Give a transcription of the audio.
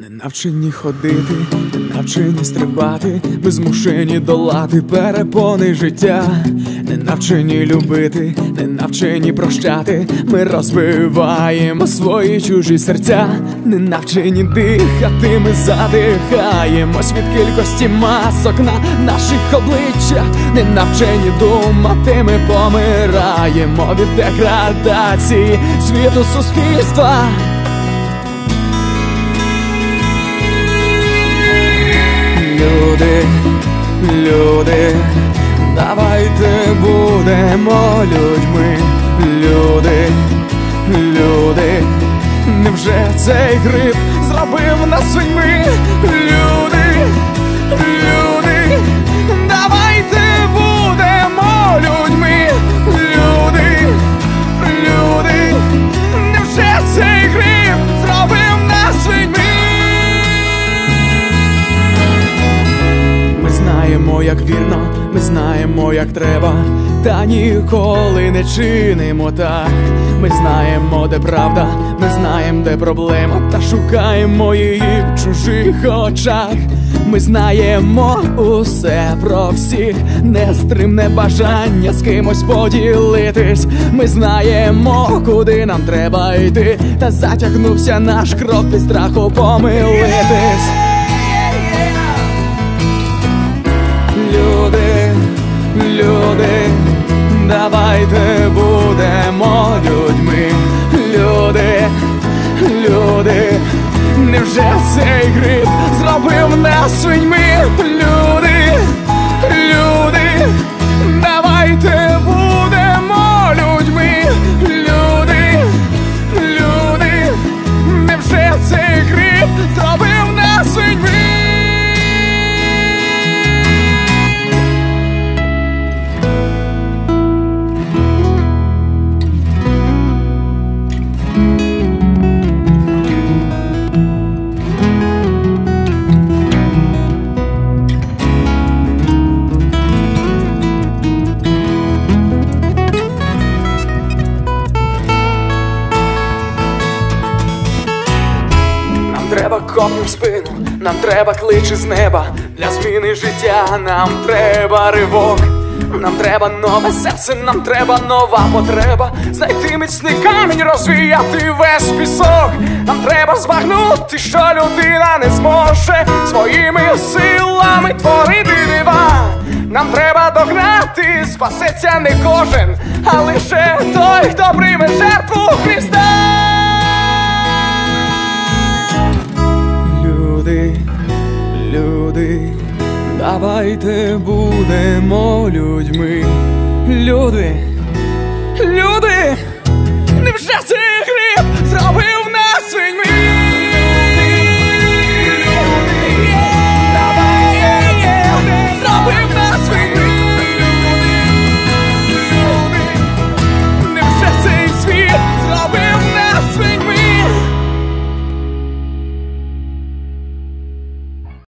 Не навчені ходити, не навчені стрибати, ми змушені долати перепони життя, не навчені любити, не навчені прощати, ми розбиваємо свої чужі серця, не навчені дихати, ми задихаємось від кількості масок на наших обличчях, не навчені думати, ми помираємо від деградації світу суспільства. Люди, давайте будемо людьми, люди, люди, невже цей гриб зробив нас свиньми? Знаємо, як треба, та ніколи не чинимо так. Ми знаємо, де правда, ми знаємо, де проблема, та шукаємо її в чужих очах. Ми знаємо усе про всіх, нестримне бажання з кимось поділитись. Ми знаємо, куди нам треба йти, та затягнувся наш крок від страху помилитись. Невже цей гриб зробив нас свиньми? Треба копню в спину, нам треба кличі з неба для зміни життя, нам треба ривок, нам треба нове серце, нам треба нова потреба, знайти міцний камінь, розвіяти весь пісок. Нам треба збагнути, що людина не зможе своїми силами творити дива. Нам треба догнати, спасеться не кожен, а лише той, хто прийме жертву Христа. Давайте будемо людьми. Люди,